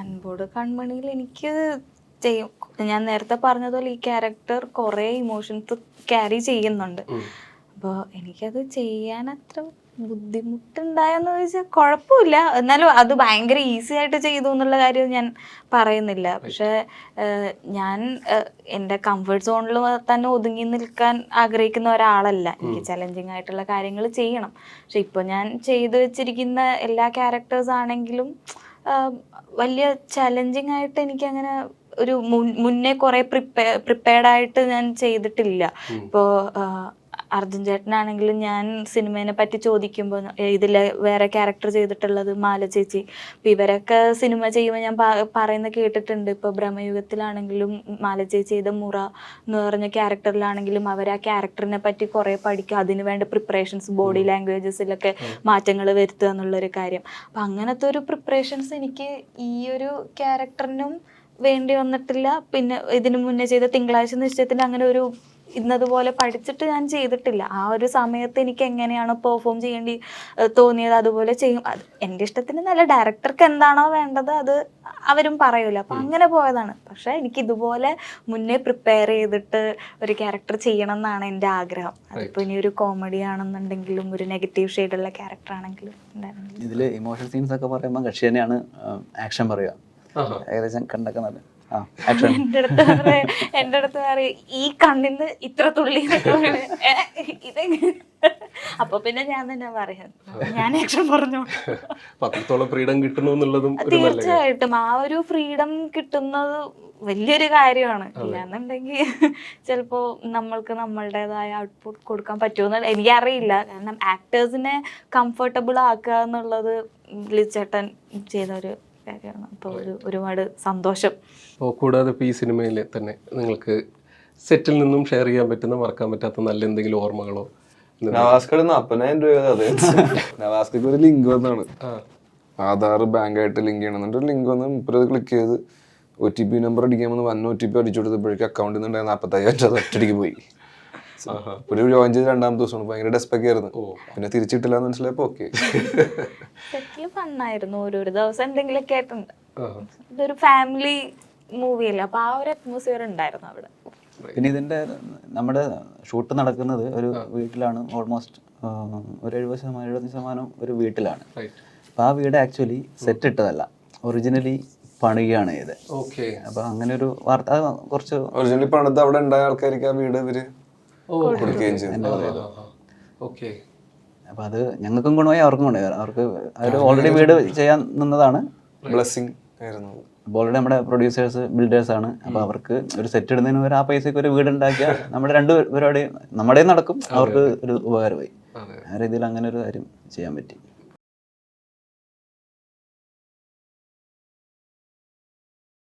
അൻപോട് കൺമണിയിൽ എനിക്ക് ചെയ്യും. ഞാൻ നേരത്തെ പറഞ്ഞതുപോലെ ഈ ക്യാരക്ടർ കുറേ ഇമോഷൻസ് ക്യാരി ചെയ്യുന്നുണ്ട്. അപ്പോൾ എനിക്കത് ചെയ്യാൻ അത്ര ബുദ്ധിമുട്ടുണ്ടായെന്ന് ചോദിച്ചാൽ കുഴപ്പമില്ല. എന്നാലും അത് ഭയങ്കര ഈസി ആയിട്ട് ചെയ്തു എന്നുള്ള കാര്യം ഞാൻ പറയുന്നില്ല. പക്ഷെ ഞാൻ എന്റെ കംഫർട്ട് സോണിൽ തന്നെ ഒതുങ്ങി നിൽക്കാൻ ആഗ്രഹിക്കുന്ന ഒരാളല്ല. എനിക്ക് ചലഞ്ചിങ് ആയിട്ടുള്ള കാര്യങ്ങൾ ചെയ്യണം. പക്ഷെ ഇപ്പോൾ ഞാൻ ചെയ്തു വെച്ചിരിക്കുന്ന എല്ലാ ക്യാരക്ടേഴ്സ് ആണെങ്കിലും വലിയ ചലഞ്ചിങ് ആയിട്ട് എനിക്ക് അങ്ങനെ ഒരു മുന്നേ കുറേ പ്രിപ്പയർ പ്രിപ്പയർഡ് ആയിട്ട് ഞാൻ ചെയ്തിട്ടില്ല. ഇപ്പോൾ അർജുൻ ചേട്ടനാണെങ്കിലും ഞാൻ സിനിമേനെ പറ്റി ചോദിക്കുമ്പോൾ ഇതിലെ വേറെ ക്യാരക്ടർ ചെയ്തിട്ടുള്ളത് മാല ചേച്ചി. ഇപ്പം ഇവരൊക്കെ സിനിമ ചെയ്യുമ്പോൾ ഞാൻ പറയുന്ന കേട്ടിട്ടുണ്ട്. ഇപ്പോൾ ബ്രഹ്മയുഗത്തിലാണെങ്കിലും മാല ചേച്ചി ചെയ്ത മുറ എന്ന് പറഞ്ഞ ക്യാരക്ടറിലാണെങ്കിലും അവർ ആ ക്യാരക്ടറിനെ പറ്റി കുറേ പഠിക്കുക അതിന് വേണ്ട പ്രിപ്പറേഷൻസ് ബോഡി ലാംഗ്വേജസിലൊക്കെ മാറ്റങ്ങൾ വരുത്തുക എന്നുള്ളൊരു കാര്യം. അപ്പം അങ്ങനത്തെ ഒരു പ്രിപ്പറേഷൻസ് എനിക്ക് ഈ ഒരു ക്യാരക്ടറിനും വേണ്ടി വന്നിട്ടില്ല. പിന്നെ ഇതിനു മുന്നേ ചെയ്ത തിങ്കളാഴ്ച നിശ്ചയത്തിന് അങ്ങനെ ഒരു ഇന്നതുപോലെ പഠിച്ചിട്ട് ഞാൻ ചെയ്തിട്ടില്ല. ആ ഒരു സമയത്ത് എനിക്ക് എങ്ങനെയാണ് പെർഫോം ചെയ്യേണ്ടി തോന്നിയത് അതുപോലെ ചെയ്യും. അത് എന്റെ ഇഷ്ടത്തിന് നല്ല ഡയറക്ടർക്ക് എന്താണോ വേണ്ടത് അത് അവരും പറയൂല. അപ്പം അങ്ങനെ പോയതാണ്. പക്ഷേ എനിക്ക് ഇതുപോലെ മുന്നേ പ്രിപ്പയർ ചെയ്തിട്ട് ഒരു ക്യാരക്ടർ ചെയ്യണം എന്നാണ് എന്റെ ആഗ്രഹം അതിപ്പോൾ ഇനി ഒരു കോമഡി ആണെന്നുണ്ടെങ്കിലും ഒരു നെഗറ്റീവ് ഷെയ്ഡുള്ള ക്യാരക്ടർ ആണെങ്കിലും ഇതിൽ ഇമോഷണൽ സീൻസ് ഒക്കെ പറയുമ്പോൾ കക്ഷി തന്നെയാണ് ആക്ഷൻ പറയുക. ഏകദേശം കണ്ടൊക്കെ നല്ല എന്റെ അടുത്ത് എന്റെ അടുത്ത് പറയും ഈ കണ്ണിന്ന് ഇത്ര തുള്ളി. ഇതെങ്ങനെ അപ്പൊ പിന്നെ ഞാൻ തന്നെ പറയാം. ഞാൻ ആക്ഷൻ പറഞ്ഞു. പത്രത്തോളം ഫ്രീഡം കിട്ടണമെന്നുള്ളതും ഒരു നല്ല കാര്യം. തീർച്ചയായിട്ടും. ആ ഒരു ഫ്രീഡം കിട്ടുന്നത് വലിയൊരു കാര്യമാണ്. ഇല്ലാന്നുണ്ടെങ്കിൽ ചിലപ്പോ നമ്മൾക്ക് നമ്മളുടേതായ ഔട്ട്പുട്ട് കൊടുക്കാൻ പറ്റുമെന്ന് എനിക്കറിയില്ല. കാരണം ആക്ടേഴ്സിനെ കംഫർട്ടബിൾ ആക്കുക എന്നുള്ളത് ലിച്ചേട്ടൻ ചെയ്ത ഒരു കാര്യമാണ് അപ്പോൾ ഒരു ഒരുപാട് സന്തോഷം. അപ്പോൾ കൂടാതെ ഇപ്പോൾ ഈ സിനിമയിൽ തന്നെ നിങ്ങൾക്ക് സെറ്റിൽ നിന്നും ഷെയർ ചെയ്യാൻ പറ്റുന്ന മറക്കാൻ പറ്റാത്ത നല്ല എന്തെങ്കിലും ഓർമ്മകളോ? നാപ്പതിനായിരം രൂപ അത് ഒരു ലിങ്ക് വന്നാണ്. ആ. ആധാർ ബാങ്കായിട്ട് ലിങ്ക് ചെയ്യണം എന്നിട്ട് ഒരു ലിങ്ക് വന്ന് മുപ്പത് ക്ലിക്ക് ചെയ്ത് ഒ ടി പി നമ്പർ അടിക്കാൻ വന്ന് വൺ ഒ ടി പി അടിച്ചു കൊടുത്തപ്പോഴേക്കും അക്കൗണ്ടിൽ നിന്ന് നാൽപ്പത്തയ്യായിരം രൂപ ഒറ്റടിക്ക് പോയി. ഒരു ജോയിൻ ചെയ്ത് രണ്ടാമത്തെ ദിവസമാണ്. ഭയങ്കര ഡെസ്പെക്ക ആയിരുന്നു പിന്നെ തിരിച്ചിട്ടില്ല എന്ന് മനസ്സിലായപ്പോ ഓക്കെ സെറ്റിൽ ഫണ്ണായിരുന്നു. ഒരു ദിവസം എന്തെങ്കിലുമൊക്കെ ആയിട്ടുണ്ട്. ഇതൊരു ഫാമിലി മൂവിയല്ലേ അപ്പൊ ആ ഒരു അറ്റ്മോസ്ഫിയർ ഉണ്ടായിരുന്നു അവിടെ. പിന്നെ ഇതിന്റെ നമ്മുടെ ഷൂട്ട് നടക്കുന്നത് ഒരു വീട്ടിലാണ്. ഓൾമോസ്റ്റ് ഒരു എഴുപത് ശതമാനം എഴുപത്തഞ്ച് ശതമാനം ഒരു വീട്ടിലാണ്. അപ്പൊ ആ വീട് ആക്ച്വലി സെറ്റ് ഇട്ടതല്ല. ഒറിജിനലി പണിയാണ് ചെയ്തത് ഓക്കെ അപ്പോൾ അങ്ങനെ ഒരു വാർത്ത കുറച്ച് ഒറിജിനലി പണിത് അവിടെ ഉണ്ടായ ആൾക്കാർക്ക് ആ വീട് ഇവർ കൊടുക്കുകയും ചെയ്തു. ഓക്കെ. അത് ഞങ്ങൾക്കും ഗുണമായി അവർക്കും ഗുണമായി അവർക്ക് അവർ ഓൾറെഡി വീട് ചെയ്യാൻ നിന്നതാണ്. ബ്ലെസ്സിങ് ആയിരുന്നു. അപ്പോൾ ഓൾറെഡി നമ്മുടെ പ്രൊഡ്യൂസേഴ്സ് ബിൽഡേഴ്സ് ആണ്. അപ്പോൾ അവർക്ക് ഒരു സെറ്റ് ഇടുന്നതിന് ഒരു ആ പൈസക്ക് ഒരു വീട് ഉണ്ടാക്കിയാൽ നമ്മുടെ രണ്ട് പരിപാടി നമ്മുടെയും നടക്കും. അവർക്ക് ഒരു ഉപകാരമായി. ആ രീതിയിൽ അങ്ങനെ ഒരു കാര്യം ചെയ്യാൻ പറ്റി.